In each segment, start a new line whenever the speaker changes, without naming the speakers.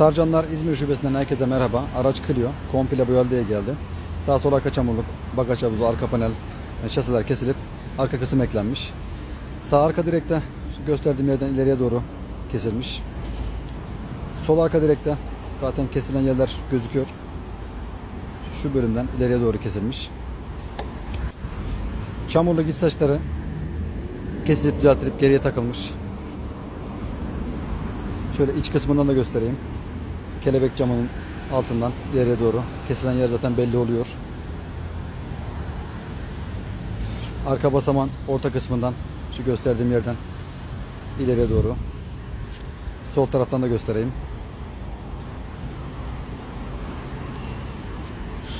Tarcanlar İzmir Şubesi'nden herkese merhaba. Araç Clio. Komple boyalı diye geldi. Sağ sol arka çamurluk, bagaj havuzu, arka panel, şasiler kesilip arka kısım eklenmiş. Sağ arka direkte gösterdiğim yerden ileriye doğru kesilmiş. Sol arka direkte zaten kesilen yerler gözüküyor. Şu bölümden ileriye doğru kesilmiş. Çamurlu iç saçları kesilip düzeltilip geriye takılmış. Şöyle iç kısmından da göstereyim. Kelebek camının altından ileriye doğru. Kesilen yer zaten belli oluyor. Arka basaman orta kısmından şu gösterdiğim yerden ileriye doğru. Sol taraftan da göstereyim.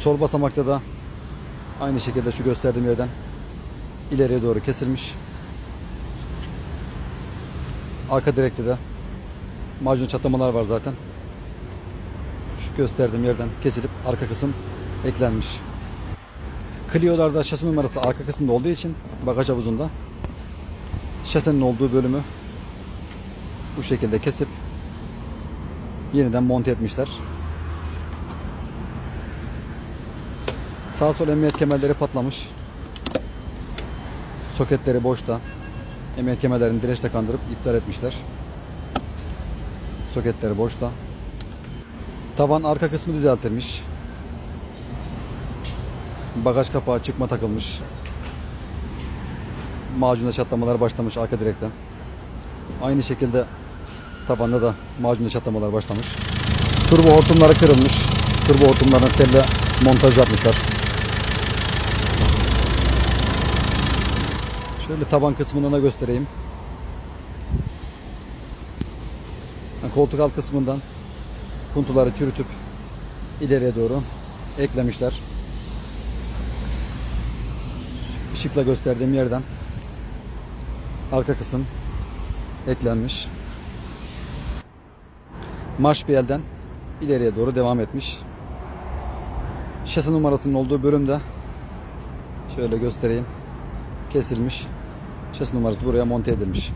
Sol basamakta da aynı şekilde şu gösterdiğim yerden ileriye doğru kesilmiş. Arka direkte de macun çatlamalar var zaten. Gösterdiğim yerden kesilip arka kısım eklenmiş. Clio'larda şasi numarası arka kısımda olduğu için bagaj havuzunda şasenin olduğu bölümü bu şekilde kesip yeniden monte etmişler. Sağ sol emniyet kemerleri patlamış. Soketleri boşta. Emniyet kemerlerini direçle kandırıp iptal etmişler. Soketleri boşta. Tavan arka kısmı düzeltilmiş. Bagaj kapağı çıkma takılmış. Macunda çatlamalar başlamış arka direkten. Aynı şekilde tabanda da macunda çatlamalar başlamış. Turbo hortumları kırılmış. Turbo hortumlarına telle montaj yapmışlar. Şöyle taban kısmından da göstereyim. Koltuk alt kısmından puntuları çürütüp ileriye doğru eklemişler. Işıkla gösterdiğim yerden arka kısım eklenmiş. Marş bir elden ileriye doğru devam etmiş. Şasi numarasının olduğu bölümde şöyle göstereyim. Kesilmiş. Şasi numarası buraya monte edilmiş.